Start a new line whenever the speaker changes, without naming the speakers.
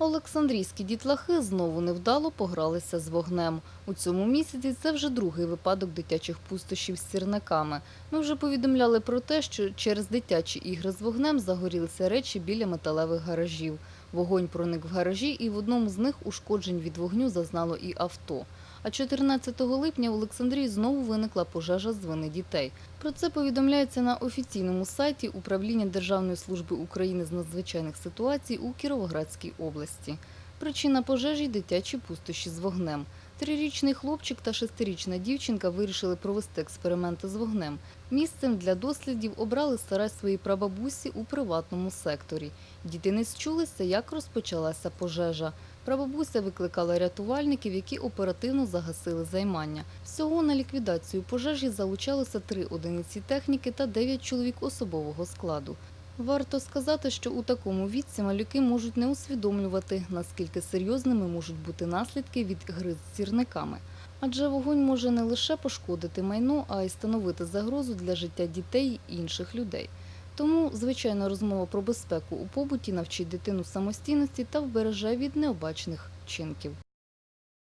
Олександрійські дітлахи знову невдало погралися з вогнем. У цьому місяці це вже другий випадок дитячих пустощів з сірниками. Ми вже повідомляли про те, що через дитячі ігри з вогнем загорілися речі біля металевих гаражів. Вогонь проник в гаражі, і в одному з них ушкоджень від вогню зазнало і авто. А 14 липня в Олександрії знову виникла пожежа з вини дітей. Про це повідомляється на офіційному сайті Управління Державної служби України з надзвичайних ситуацій у Кіровоградській області. Причина пожежі – дитячі пустощі з вогнем. Трирічний хлопчик та шестирічна дівчинка вирішили провести експерименти з вогнем. Місцем для дослідів обрали сарай своєї прабабусі у приватному секторі. Діти не счулися, як розпочалася пожежа. Прабабуся викликала рятувальників, які оперативно загасили займання. Всього на ліквідацію пожежі залучалося три одиниці техніки та дев'ять чоловік особового складу. Варто сказати, що у такому віці малюки можуть не усвідомлювати, наскільки серйозними можуть бути наслідки від гри з сірниками. Адже вогонь може не лише пошкодити майно, а й становити загрозу для життя дітей і інших людей. Тому, звичайно, розмова про безпеку у побуті навчить дитину самостійності та вбереже від необачних вчинків.